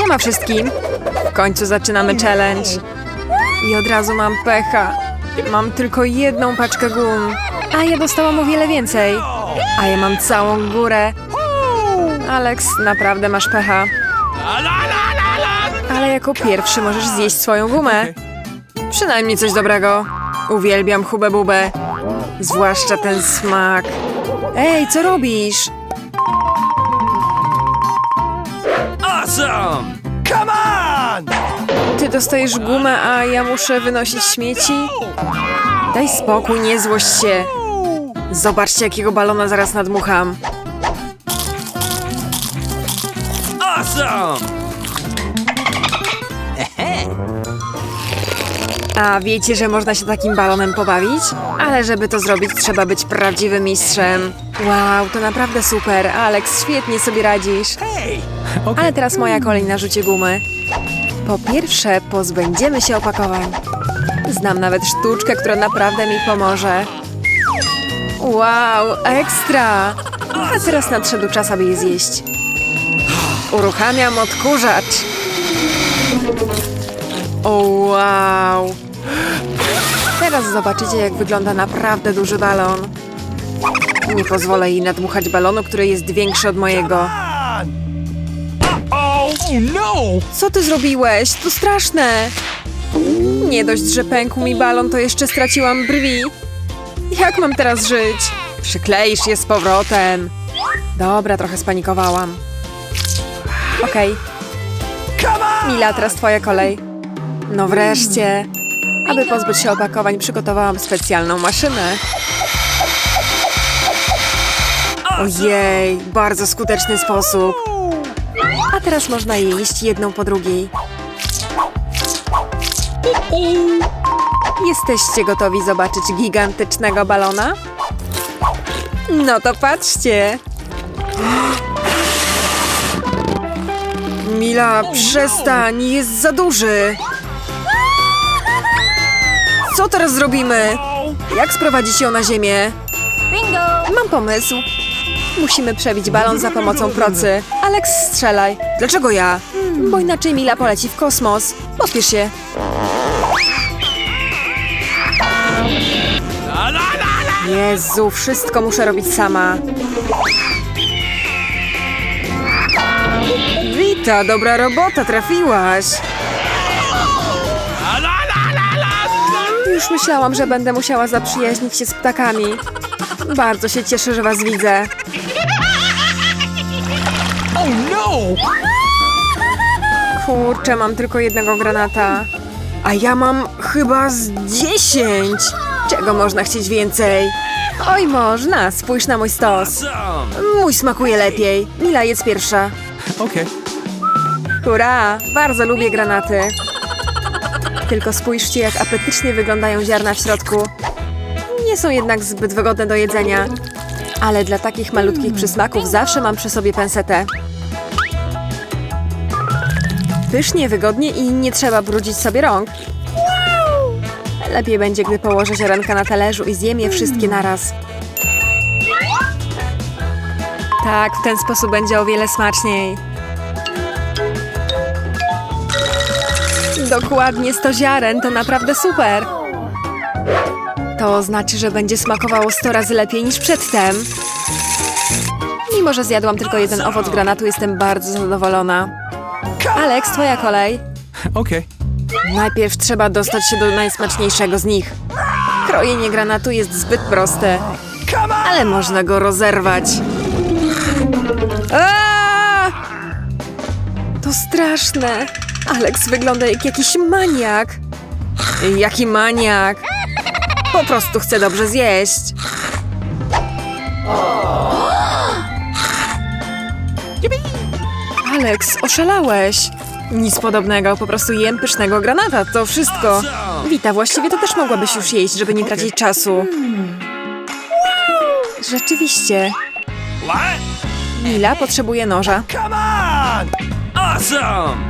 Siema wszystkim! W końcu zaczynamy challenge. I od razu mam pecha. Mam tylko jedną paczkę gum. A ja dostałam o wiele więcej. A ja mam całą górę. Alex, naprawdę masz pecha. Ale jako pierwszy możesz zjeść swoją gumę. Przynajmniej coś dobrego. Uwielbiam hubę bubę. Zwłaszcza ten smak. Ej, co robisz? Awesome! Come on! Ty dostajesz gumę, a ja muszę wynosić śmieci? Daj spokój, nie złość się. Zobaczcie, jakiego balona zaraz nadmucham. Awesome! A wiecie, że można się takim balonem pobawić? Ale żeby to zrobić, trzeba być prawdziwym mistrzem. Wow, to naprawdę super. Alex, świetnie sobie radzisz. Hey! Ale teraz moja kolej na rzucie gumy. Po pierwsze, pozbędziemy się opakowań. Znam nawet sztuczkę, która naprawdę mi pomoże. Wow, ekstra! A teraz nadszedł czas, aby je zjeść. Uruchamiam odkurzacz. O, wow! Teraz zobaczycie, jak wygląda naprawdę duży balon. Nie pozwolę jej nadmuchać balonu, który jest większy od mojego. Oh no! Co ty zrobiłeś? To straszne! Nie dość, że pękł mi balon, to jeszcze straciłam brwi. Jak mam teraz żyć? Przykleisz je z powrotem. Dobra, trochę spanikowałam. Okej, on! Mila, teraz twoja kolej. No wreszcie. Aby pozbyć się opakowań, przygotowałam specjalną maszynę. Ojej, bardzo skuteczny sposób. A teraz można je jeść jedną po drugiej. Jesteście gotowi zobaczyć gigantycznego balona? No to patrzcie. Mila, przestań, jest za duży. Co teraz zrobimy? Jak sprowadzić ją na ziemię? Bingo! Mam pomysł. Musimy przebić balon za pomocą procy. Alex, strzelaj. Dlaczego ja? Bo inaczej Mila poleci w kosmos. Pospiesz się. Jezu, wszystko muszę robić sama. Wita, dobra robota, trafiłaś. Już myślałam, że będę musiała zaprzyjaźnić się z ptakami. Bardzo się cieszę, że was widzę. Oh no! Kurczę, mam tylko jednego granata. A ja mam chyba z dziesięć. Czego można chcieć więcej? Oj, można. Spójrz na mój stos. Mój smakuje lepiej. Mila, jedz pierwsza. Okay. Hurra! Bardzo lubię granaty. Tylko spójrzcie, jak apetycznie wyglądają ziarna w środku. Nie są jednak zbyt wygodne do jedzenia. Ale dla takich malutkich przysmaków zawsze mam przy sobie pensetę. Pysznie, wygodnie i nie trzeba brudzić sobie rąk. Lepiej będzie, gdy położę ziarenka na talerzu i zjem je wszystkie naraz. Tak, w ten sposób będzie o wiele smaczniej. Dokładnie 100 ziaren, to naprawdę super. To znaczy, że będzie smakowało 100 razy lepiej niż przedtem. Mimo, że zjadłam tylko jeden owoc granatu, jestem bardzo zadowolona. Alex, twoja kolej. Okay. Najpierw trzeba dostać się do najsmaczniejszego z nich. Krojenie granatu jest zbyt proste, ale można go rozerwać. Aaaa! To straszne. Alex wygląda jak jakiś maniak. Jaki maniak? Po prostu chce dobrze zjeść. Alex, oszalałeś. Nic podobnego, po prostu jem pysznego granata, to wszystko. Wita, właściwie to też mogłabyś już jeść, żeby nie tracić czasu. Rzeczywiście. Mila potrzebuje noża. Come on! Awesome!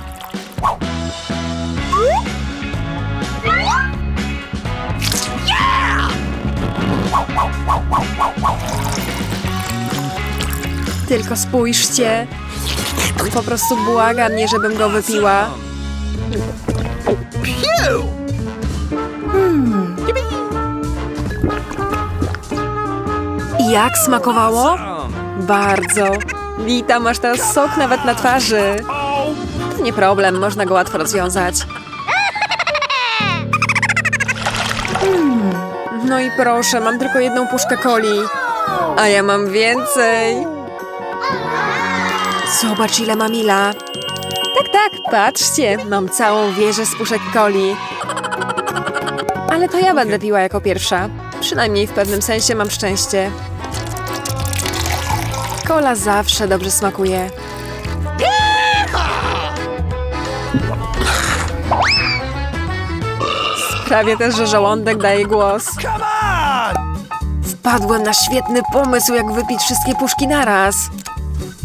Tylko spójrzcie. Po prostu błaga mnie, żebym go wypiła. Jak smakowało? Bardzo. Wita, masz teraz sok nawet na twarzy. To nie problem, można go łatwo rozwiązać. Mm, No i proszę, mam tylko jedną puszkę coli. A ja mam więcej. Zobacz, ile ma Mila. Tak, tak, patrzcie, mam całą wieżę z puszek coli. Ale to ja będę piła jako pierwsza. Przynajmniej w pewnym sensie mam szczęście. Kola zawsze dobrze smakuje. Sprawia też, że żołądek daje głos. Wpadłem na świetny pomysł, jak wypić wszystkie puszki naraz.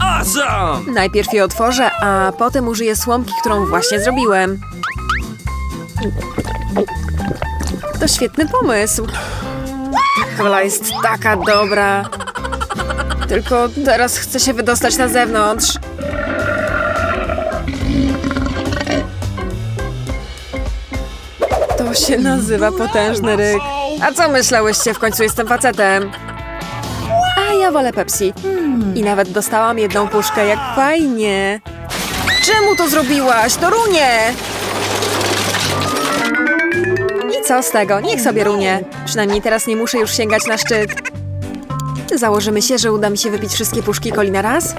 Awesome! Najpierw je otworzę, a potem użyję słomki, którą właśnie zrobiłem. To świetny pomysł. Kola jest taka dobra. Tylko teraz chcę się wydostać na zewnątrz. To się nazywa potężny ryk. A co myślałyście? W końcu jestem facetem. A ja wolę Pepsi. I nawet dostałam jedną puszkę, jak fajnie. Czemu to zrobiłaś? To runie! I co z tego? Niech sobie runie. Przynajmniej teraz nie muszę już sięgać na szczyt. Założymy się, że uda mi się wypić wszystkie puszki coli na raz?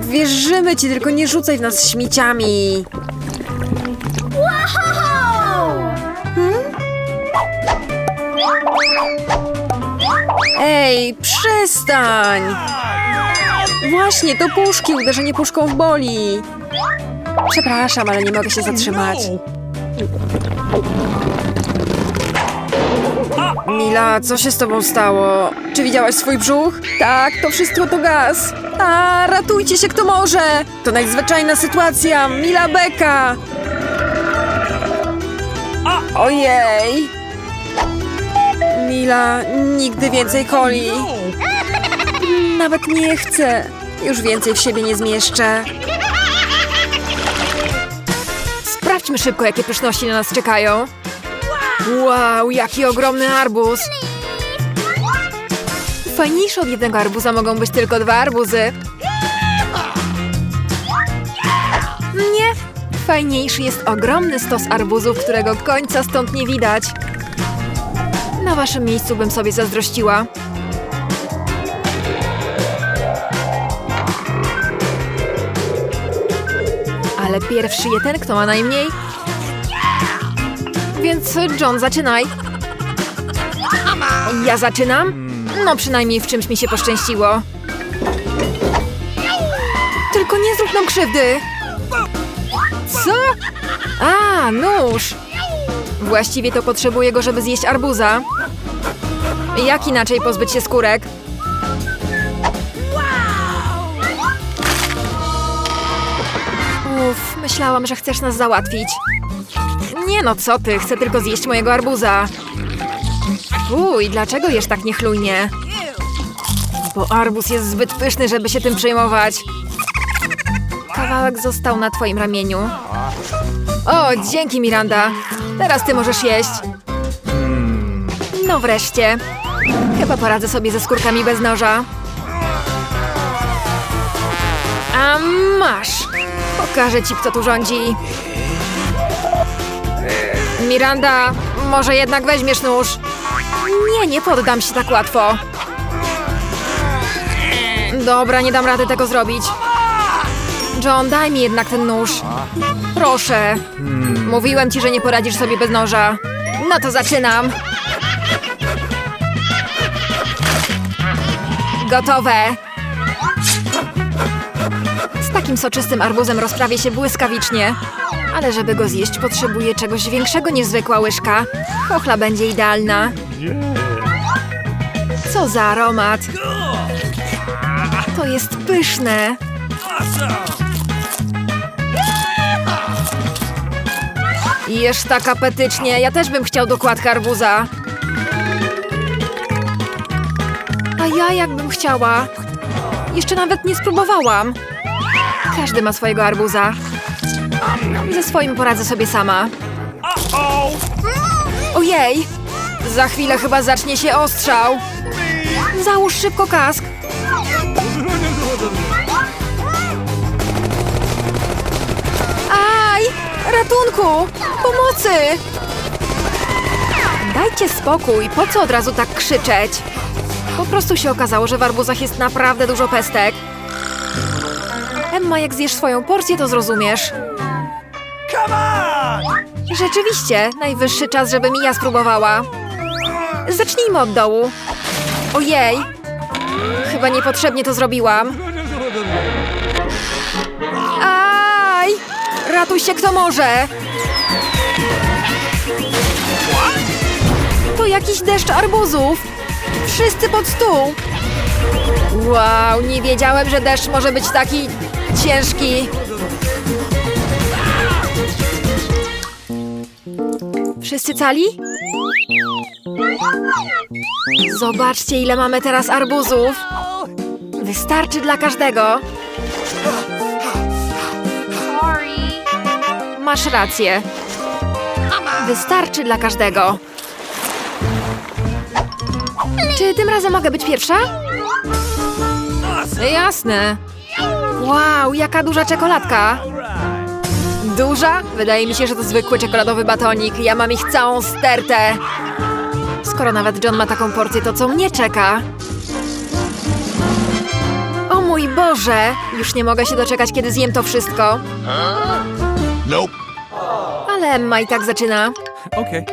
Wierzymy ci, tylko nie rzucaj w nas śmieciami. Ej, przestań! Właśnie, to puszki, uderzenie puszką w boli. Przepraszam, ale nie mogę się zatrzymać. Mila, co się z tobą stało? Czy widziałaś swój brzuch? Tak, to wszystko to gaz. A, ratujcie się kto może! To nadzwyczajna sytuacja! Mila Beka! Ojej! Mila, nigdy więcej coli. Nawet nie chcę. Już więcej w siebie nie zmieszczę. Sprawdźmy szybko, jakie pyszności na nas czekają. Wow, jaki ogromny arbuz! Fajniejsze od jednego arbuza mogą być tylko dwa arbuzy. Nie, fajniejszy jest ogromny stos arbuzów, którego końca stąd nie widać. Na waszym miejscu bym sobie zazdrościła. Ale pierwszy je ten, kto ma najmniej. Więc John, zaczynaj. Ja zaczynam? No przynajmniej w czymś mi się poszczęściło. Tylko nie zrób nam krzywdy. Co? A, nóż. Właściwie to potrzebuję go, żeby zjeść arbuza. Jak inaczej pozbyć się skórek? Uff, myślałam, że chcesz nas załatwić. Nie no, co ty, chcę tylko zjeść mojego arbuza. Uj, dlaczego jesz tak niechlujnie? Bo arbuz jest zbyt pyszny, żeby się tym przejmować. Kawałek został na twoim ramieniu. O, dzięki Miranda. Teraz ty możesz jeść. No wreszcie. Chyba poradzę sobie ze skórkami bez noża. A masz. Pokażę ci, kto tu rządzi. Miranda, może jednak weźmiesz nóż? Nie, nie poddam się tak łatwo. Dobra, nie dam rady tego zrobić. John, daj mi jednak ten nóż. Proszę. Mówiłem ci, że nie poradzisz sobie bez noża. No to zaczynam. Gotowe. Z takim soczystym arbuzem rozprawię się błyskawicznie. Ale żeby go zjeść, potrzebuję czegoś większego niż zwykła łyżka. Chochla będzie idealna. Co za aromat! To jest pyszne! Jesz tak apetycznie, ja też bym chciał dokładkę arbuza. A ja jakbym chciała. Jeszcze nawet nie spróbowałam. Każdy ma swojego arbuza. Ze swoim poradzę sobie sama. Ojej! Za chwilę chyba zacznie się ostrzał. Załóż szybko kask. Aj! Ratunku! Pomocy! Dajcie spokój, po co od razu tak krzyczeć? Po prostu się okazało, że w arbuzach jest naprawdę dużo pestek. Emma, jak zjesz swoją porcję, to zrozumiesz. Rzeczywiście, najwyższy czas, żeby Mia spróbowała. Zacznijmy od dołu. Ojej! Chyba niepotrzebnie to zrobiłam. Aj! Ratuj się kto może! To jakiś deszcz arbuzów! Wszyscy pod stół! Wow, nie wiedziałem, że deszcz może być taki ciężki. Wszyscy cali? Zobaczcie, ile mamy teraz arbuzów. Wystarczy dla każdego. Masz rację. Wystarczy dla każdego. Czy tym razem mogę być pierwsza? Jasne. Wow, jaka duża czekoladka. Duża? Wydaje mi się, że to zwykły czekoladowy batonik. Ja mam ich całą stertę. Skoro nawet John ma taką porcję, to co mnie czeka? O mój Boże! Już nie mogę się doczekać, kiedy zjem to wszystko. Nope. Ale Emma i tak zaczyna. Okay.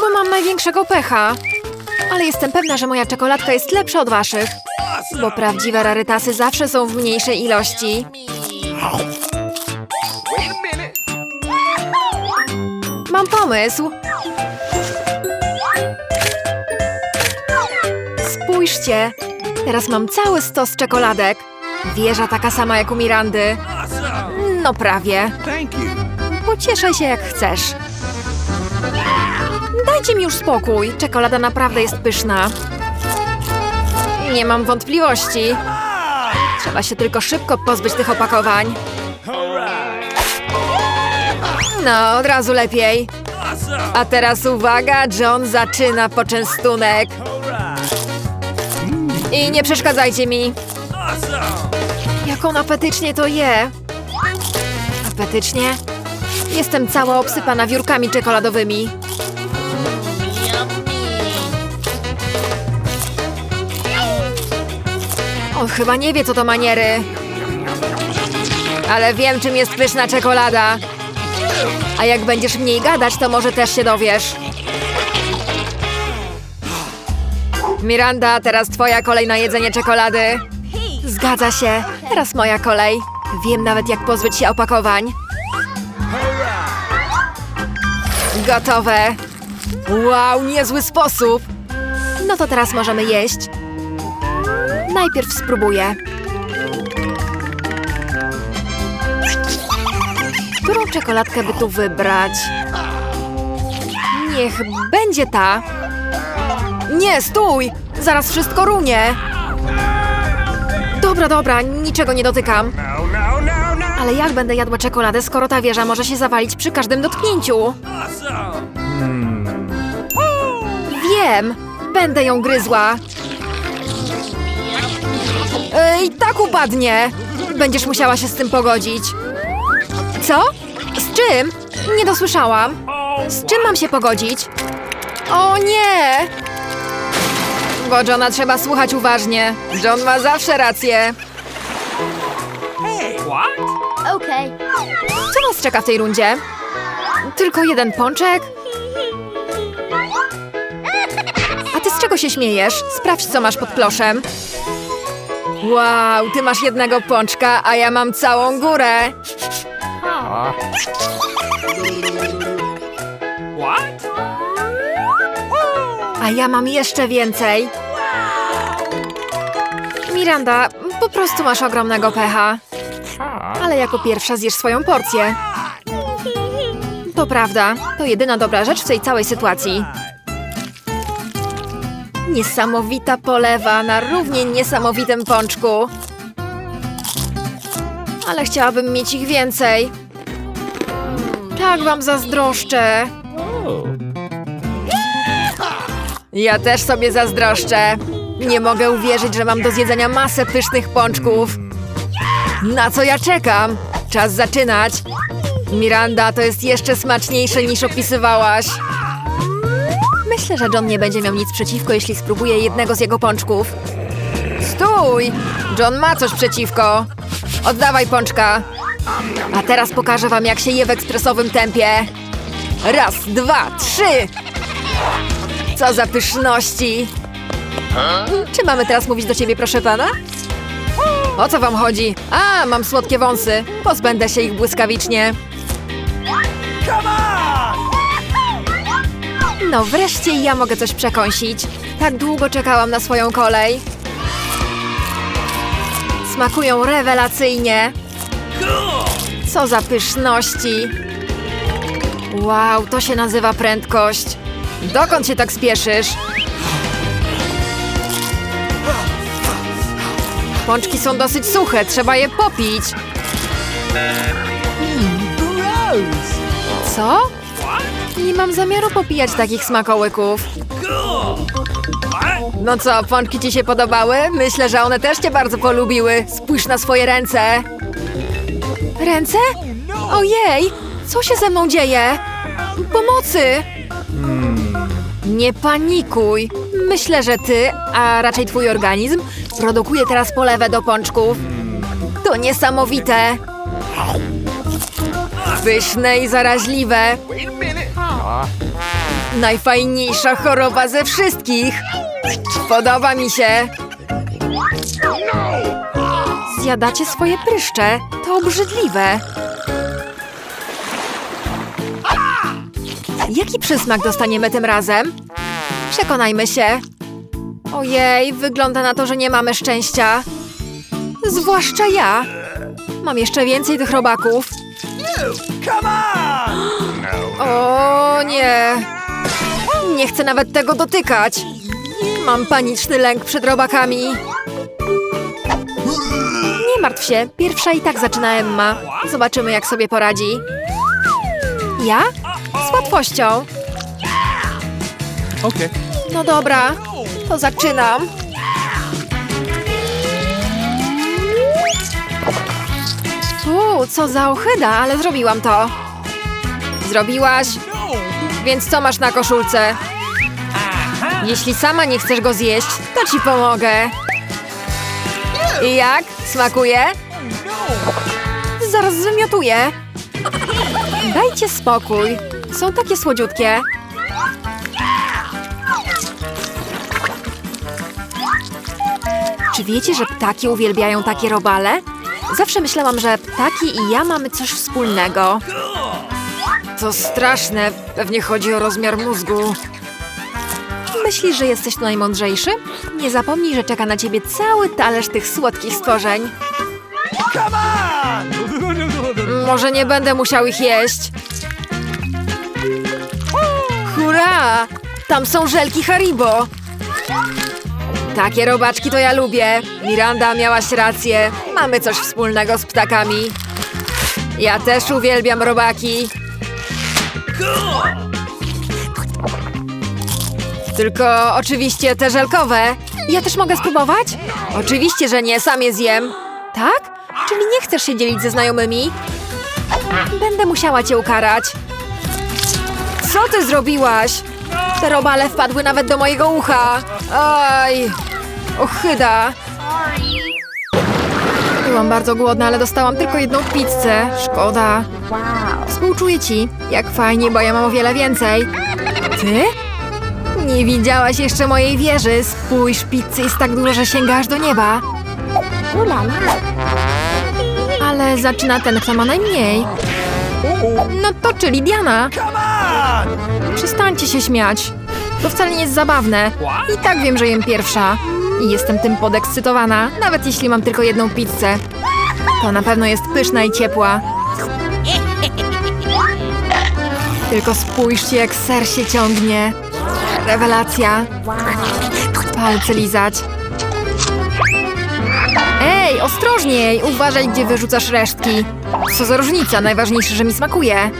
Bo mam największego pecha. Ale jestem pewna, że moja czekoladka jest lepsza od waszych. Bo prawdziwe rarytasy zawsze są w mniejszej ilości. Mam pomysł. Spójrzcie. Teraz mam cały stos czekoladek. Wieża taka sama jak u Mirandy. No prawie. Pocieszaj się jak chcesz. Dajcie mi już spokój. Czekolada naprawdę jest pyszna. Nie mam wątpliwości. Trzeba się tylko szybko pozbyć tych opakowań. No, od razu lepiej. A teraz uwaga, John zaczyna poczęstunek. I nie przeszkadzajcie mi. Jak on apetycznie to je. Apetycznie? Jestem cała obsypana wiórkami czekoladowymi. On chyba nie wie, co to maniery. Ale wiem, czym jest pyszna czekolada. A jak będziesz mniej gadać, to może też się dowiesz. Miranda, teraz twoja kolej na jedzenie czekolady. Zgadza się. Teraz moja kolej. Wiem nawet, jak pozbyć się opakowań. Gotowe. Wow, niezły sposób. No to teraz możemy jeść. Najpierw spróbuję. Którą czekoladkę by tu wybrać? Niech będzie ta. Nie, stój! Zaraz wszystko runie. Dobra, dobra, niczego nie dotykam. Ale jak będę jadła czekoladę, skoro ta wieża może się zawalić przy każdym dotknięciu? Wiem! Będę ją gryzła. Ej, tak upadnie! Będziesz musiała się z tym pogodzić. Co? Z czym? Nie dosłyszałam. Z czym mam się pogodzić? O nie! Bo Johna trzeba słuchać uważnie. John ma zawsze rację. Okay. Co nas czeka w tej rundzie? Tylko jeden pączek? Się śmiejesz? Sprawdź, co masz pod kloszem. Wow, ty masz jednego pączka, a ja mam całą górę. A ja mam jeszcze więcej. Miranda, po prostu masz ogromnego pecha. Ale jako pierwsza zjesz swoją porcję. To prawda, to jedyna dobra rzecz w tej całej sytuacji. Niesamowita polewa na równie niesamowitym pączku. Ale chciałabym mieć ich więcej. Tak wam zazdroszczę. Ja też sobie zazdroszczę. Nie mogę uwierzyć, że mam do zjedzenia masę pysznych pączków. Na co ja czekam? Czas zaczynać. Miranda, to jest jeszcze smaczniejsze niż opisywałaś. Myślę, że John nie będzie miał nic przeciwko, jeśli spróbuję jednego z jego pączków. Stój! John ma coś przeciwko. Oddawaj pączka. A teraz pokażę wam, jak się je w ekspresowym tempie. Raz, dwa, trzy! Co za pyszności! Czy mamy teraz mówić do ciebie, proszę pana? O co wam chodzi? A, mam słodkie wąsy. Pozbędę się ich błyskawicznie. No wreszcie ja mogę coś przekąsić. Tak długo czekałam na swoją kolej. Smakują rewelacyjnie. Co za pyszności. Wow, to się nazywa prędkość. Dokąd się tak spieszysz? Pączki są dosyć suche, trzeba je popić. Co? Nie mam zamiaru popijać takich smakołyków. No co, pączki ci się podobały? Myślę, że one też cię bardzo polubiły. Spójrz na swoje ręce. Ręce? Ojej, co się ze mną dzieje? Pomocy! Nie panikuj. Myślę, że ty, a raczej twój organizm, produkuje teraz polewę do pączków. To niesamowite. Pyszne i zaraźliwe. Najfajniejsza choroba ze wszystkich. Podoba mi się. Zjadacie swoje pryszcze. To obrzydliwe. Jaki przysmak dostaniemy tym razem? Przekonajmy się. Ojej, wygląda na to, że nie mamy szczęścia. Zwłaszcza ja. Mam jeszcze więcej tych robaków. O nie! Nie chcę nawet tego dotykać. Mam paniczny lęk przed robakami. Nie martw się, pierwsza i tak zaczyna Emma. Zobaczymy, jak sobie poradzi. Ja? Z łatwością. No dobra, to zaczynam. Uuu, co za ochyda, ale zrobiłam to. Zrobiłaś? Więc co masz na koszulce? Jeśli sama nie chcesz go zjeść, to ci pomogę. I jak? Smakuje? Zaraz zwymiotuję. Dajcie spokój. Są takie słodziutkie. Czy wiecie, że ptaki uwielbiają takie robale? Zawsze myślałam, że ptaki i ja mamy coś wspólnego. To straszne. Pewnie chodzi o rozmiar mózgu. Myślisz, że jesteś tu najmądrzejszy? Nie zapomnij, że czeka na ciebie cały talerz tych słodkich stworzeń. Może nie będę musiał ich jeść. Hurra! Tam są żelki Haribo. Takie robaczki to ja lubię. Miranda, miałaś rację. Mamy coś wspólnego z ptakami. Ja też uwielbiam robaki. Tylko oczywiście te żelkowe. Ja też mogę spróbować? Oczywiście, że nie, sam je zjem. Tak? Czyli nie chcesz się dzielić ze znajomymi? Będę musiała cię ukarać. Co ty zrobiłaś? Te robale wpadły nawet do mojego ucha. Aj, ochyda. Byłam bardzo głodna, ale dostałam tylko jedną pizzę. Szkoda. Współczuję ci. Jak fajnie, bo ja mam o wiele więcej. Ty? Nie widziałaś jeszcze mojej wieży. Spójrz, pizzy jest tak dużo, że sięgasz do nieba. Ale zaczyna ten, kto ma najmniej. No to czyli Diana. Przestańcie się śmiać. To wcale nie jest zabawne. I tak wiem, że jem pierwsza. I jestem tym podekscytowana, nawet jeśli mam tylko jedną pizzę. To na pewno jest pyszna i ciepła. Tylko spójrzcie, jak ser się ciągnie. Rewelacja. Palce lizać. Ej, ostrożniej! Uważaj, gdzie wyrzucasz resztki. Co za różnica, najważniejsze, że mi smakuje.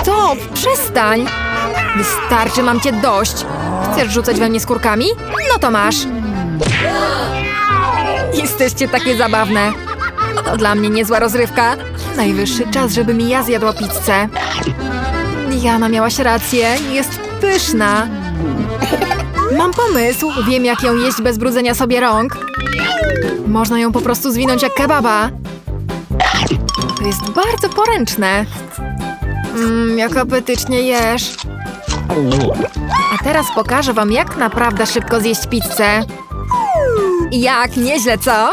Stop, przestań! Wystarczy, mam cię dość. Chcesz rzucać we mnie skórkami? No to masz. Jesteście takie zabawne. To dla mnie niezła rozrywka. Najwyższy czas, żebym i ja zjadła pizzę. Diana miałaś rację, jest pyszna. Mam pomysł, wiem jak ją jeść bez brudzenia sobie rąk. Można ją po prostu zwinąć jak kebaba. To jest bardzo poręczne. Mmm, jak apetycznie jesz. A teraz pokażę wam, jak naprawdę szybko zjeść pizzę. Jak, nieźle, co?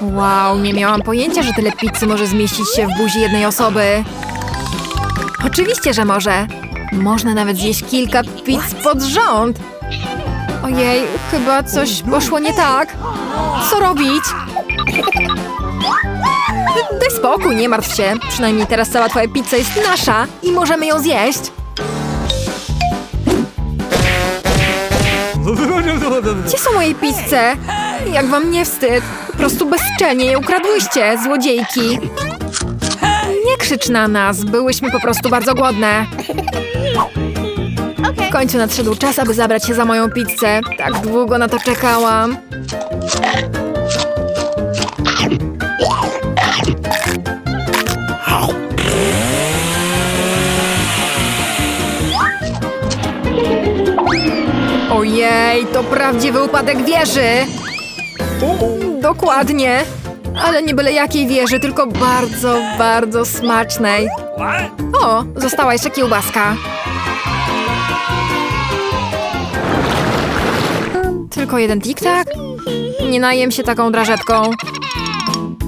Wow, nie miałam pojęcia, że tyle pizzy może zmieścić się w buzi jednej osoby. Oczywiście, że może. Można nawet zjeść kilka pizz pod rząd. Ojej, chyba coś poszło nie tak. Co robić? Daj spokój, nie martw się. Przynajmniej teraz cała twoja pizza jest nasza i możemy ją zjeść. Gdzie są moje pizze? Jak wam nie wstyd? Po prostu bezczelnie je ukradłyście, złodziejki. Krzycz na nas, byłyśmy po prostu bardzo głodne. W końcu nadszedł czas, aby zabrać się za moją pizzę. Tak długo na to czekałam. Ojej, to prawdziwy upadek wieży! Dokładnie. Ale nie byle jakiej wieży, tylko bardzo, bardzo smacznej. O, została jeszcze kiełbaska. Tylko jeden tik-tak? Nie najem się taką drażetką.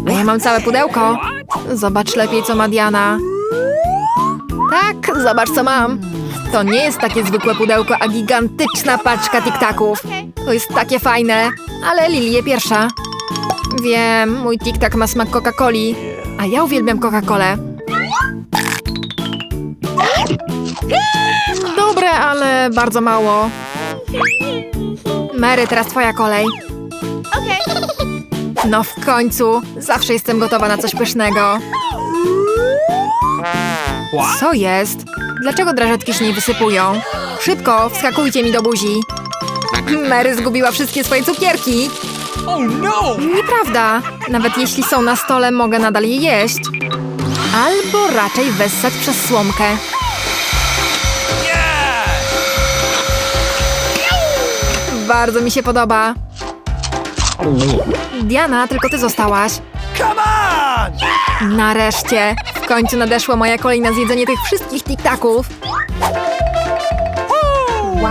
A ja mam całe pudełko. Zobacz lepiej, co ma Diana. Tak, zobacz, co mam. To nie jest takie zwykłe pudełko, a gigantyczna paczka tik-taków. To jest takie fajne, ale Lili je pierwsza. Wiem, mój tik-tak ma smak Coca-Coli, a ja uwielbiam Coca-Colę. Dobre, ale bardzo mało. Mary, teraz twoja kolej. Okay. No w końcu. Zawsze jestem gotowa na coś pysznego. Co jest? Dlaczego drażetki się nie wysypują? Szybko, wskakujcie mi do buzi. Mary zgubiła wszystkie swoje cukierki. Oh no! Nieprawda. Nawet jeśli są na stole, mogę nadal je jeść. Albo raczej wessać przez słomkę. Yes! Bardzo mi się podoba. Diana, tylko ty zostałaś. Come on! Nareszcie! W końcu nadeszła moja kolej na zjedzenie tych wszystkich tiktaków. Wow.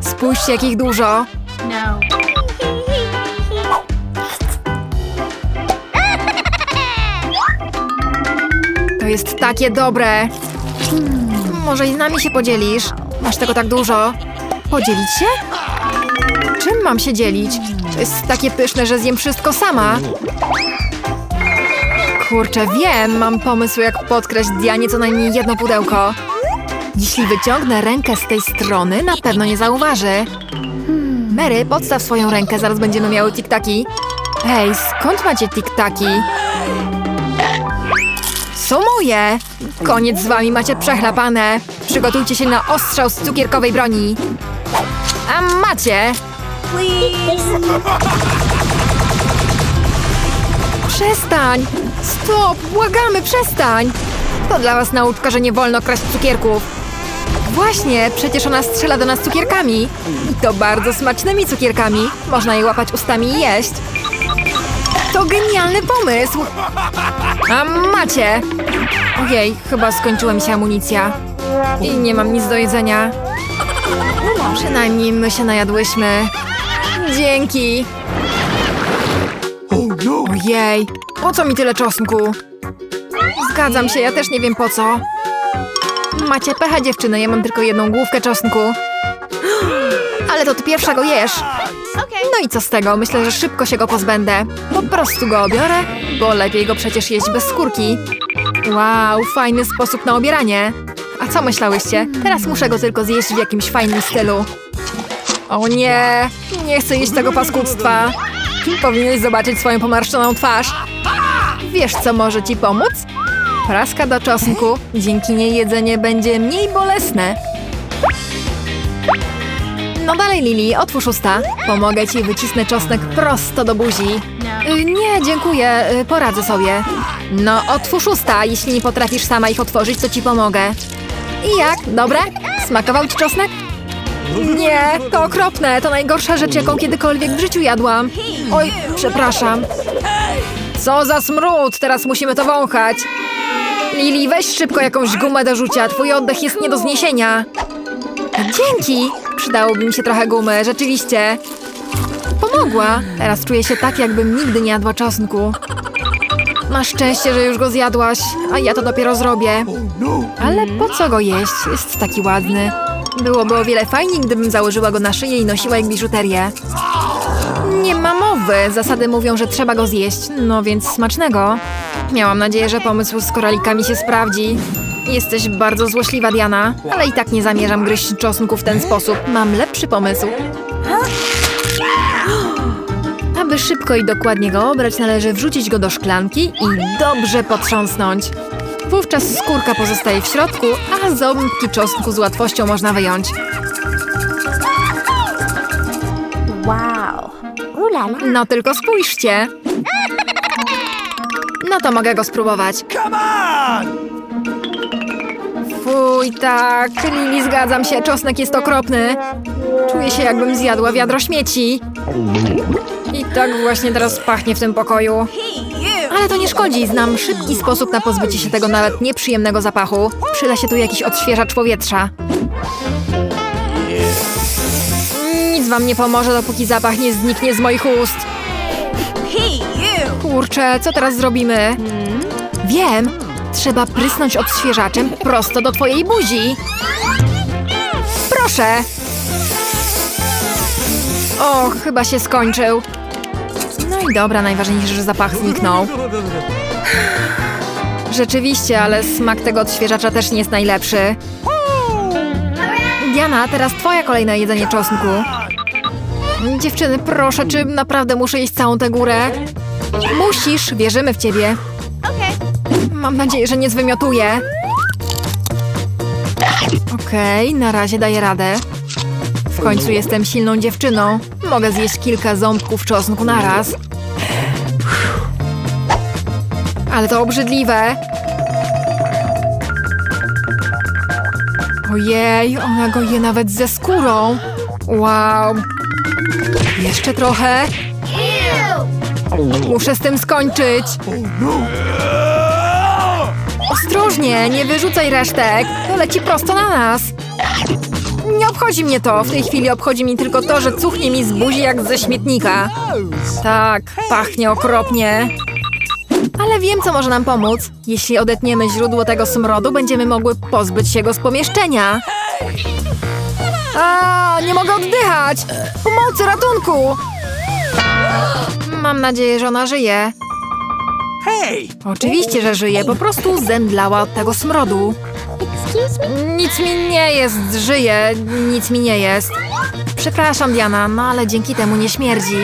Spójrzcie, jak ich dużo. No. To jest takie dobre. Może i z nami się podzielisz? Masz tego tak dużo. Podzielić się? Czym mam się dzielić? To jest takie pyszne, że zjem wszystko sama. Kurczę, wiem, mam pomysł, jak podkraść Dianie co najmniej jedno pudełko. Jeśli wyciągnę rękę z tej strony, na pewno nie zauważy. Mary, podstaw swoją rękę, zaraz będziemy miały tiktaki. Hej, skąd macie tiktaki? Koniec z wami, macie przechlapane. Przygotujcie się na ostrzał z cukierkowej broni. A macie! Przestań! Stop! Błagamy, przestań! To dla was nauczka, że nie wolno kraść cukierków. Właśnie, przecież ona strzela do nas cukierkami. I to bardzo smacznymi cukierkami. Można je łapać ustami i jeść. To genialny pomysł! A macie! Ojej, chyba skończyła mi się amunicja. I nie mam nic do jedzenia. Przynajmniej my się najadłyśmy. Dzięki! No! Ojej, po co mi tyle czosnku? Zgadzam się, ja też nie wiem po co. Macie pecha dziewczyny, ja mam tylko jedną główkę czosnku. Ale to ty pierwszego jesz. No i co z tego? Myślę, że szybko się go pozbędę. Po prostu go obiorę, bo lepiej go przecież jeść bez skórki. Wow, fajny sposób na obieranie. A co myślałyście? Teraz muszę go tylko zjeść w jakimś fajnym stylu. O nie, nie chcę jeść tego paskudztwa. Powinieneś zobaczyć swoją pomarszczoną twarz. Wiesz, co może ci pomóc? Praska do czosnku. Dzięki niej jedzenie będzie mniej bolesne. No dalej, Lili, otwórz usta. Pomogę ci, wycisnę czosnek prosto do buzi. Y, nie, dziękuję, y, poradzę sobie. No, otwórz usta. Jeśli nie potrafisz sama ich otworzyć, to ci pomogę. I jak? Dobre? Smakował ci czosnek? Nie, to okropne. To najgorsza rzecz, jaką kiedykolwiek w życiu jadłam. Oj, przepraszam. Co za smród! Teraz musimy to wąchać. Lili, weź szybko jakąś gumę do rzucia. Twój oddech jest nie do zniesienia. Dzięki! Przydałoby mi się trochę gumy, rzeczywiście. Pomogła. Teraz czuję się tak, jakbym nigdy nie jadła czosnku. Masz szczęście, że już go zjadłaś, a ja to dopiero zrobię. Ale po co go jeść? Jest taki ładny. Byłoby o wiele fajniej, gdybym założyła go na szyję i nosiła jak biżuterię. Nie ma mowy. Zasady mówią, że trzeba go zjeść. No więc smacznego. Miałam nadzieję, że pomysł z koralikami się sprawdzi. Jesteś bardzo złośliwa, Diana, ale i tak nie zamierzam gryźć czosnku w ten sposób. Mam lepszy pomysł. Aby szybko i dokładnie go obrać, należy wrzucić go do szklanki i dobrze potrząsnąć. Wówczas skórka pozostaje w środku, a ząbki czosnku z łatwością można wyjąć. Wow. Ooh la la. No tylko spójrzcie. No to mogę go spróbować. Come on! Fuj, tak, Lili, zgadzam się, czosnek jest okropny. Czuję się, jakbym zjadła wiadro śmieci. I tak właśnie teraz pachnie w tym pokoju. Ale to nie szkodzi, znam szybki sposób na pozbycie się tego nawet nieprzyjemnego zapachu. Przyda się tu jakiś odświeżacz powietrza. Nic wam nie pomoże, dopóki zapach nie zniknie z moich ust. Kurczę, co teraz zrobimy? Wiem! Trzeba prysnąć odświeżaczem prosto do twojej buzi. Proszę! O, chyba się skończył. No i dobra, najważniejsze, że zapach zniknął. Rzeczywiście, ale smak tego odświeżacza też nie jest najlepszy. Diana, teraz twoja kolejne jedzenie czosnku. Dziewczyny, proszę, czy naprawdę muszę jeść całą tę górę? Musisz, wierzymy w ciebie. Okay. Mam nadzieję, że nie zwymiotuję. Okej, na razie daję radę. W końcu jestem silną dziewczyną. Mogę zjeść kilka ząbków czosnku naraz. Ale to obrzydliwe. Ojej, ona go je nawet ze skórą. Wow. Jeszcze trochę. Muszę z tym skończyć. Ostrożnie, nie wyrzucaj resztek. To leci prosto na nas. Nie obchodzi mnie to. W tej chwili obchodzi mnie tylko to, że cuchnie mi z buzi jak ze śmietnika. Tak, pachnie okropnie. Ale wiem, co może nam pomóc. Jeśli odetniemy źródło tego smrodu, będziemy mogły pozbyć się go z pomieszczenia. A, nie mogę oddychać! Pomocy, ratunku! Mam nadzieję, że ona żyje. Hey! Oczywiście, że żyje, po prostu zemdlała od tego smrodu. Excuse me? Nic mi nie jest, żyje, nic mi nie jest. Przepraszam, Diana, no ale dzięki temu nie śmierdzi.